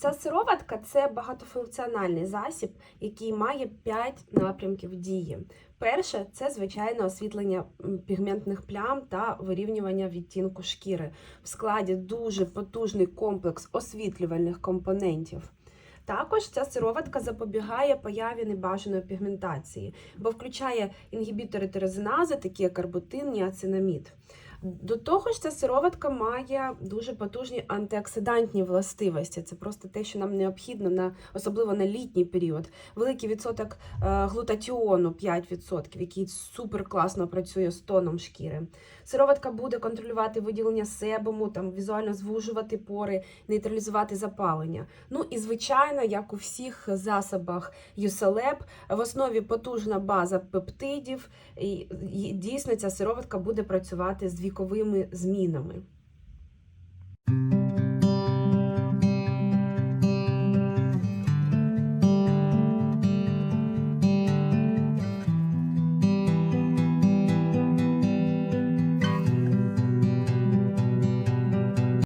Ця сироватка це багатофункціональний засіб, який має 5 напрямків дії. Перше це звичайно освітлення пігментних плям та вирівнювання відтінку шкіри. В складі дуже потужний комплекс освітлювальних компонентів. Також ця сироватка запобігає появі небажаної пігментації, бо включає інгібітори тирозинази, такі як арбутин, ніацинамід. До того ж, ця сироватка має дуже потужні антиоксидантні властивості. Це просто те, що нам необхідно на особливо на літній період. Великий відсоток е, глутатіону 5%, який супер класно працює з тоном шкіри. Сироватка буде контролювати виділення себуму, там візуально звужувати пори, нейтралізувати запалення. Ну і звичайно, як у всіх засобах Юселеп, в основі потужна база пептидів. І дійсно ця сироватка буде працювати з віковими змінами.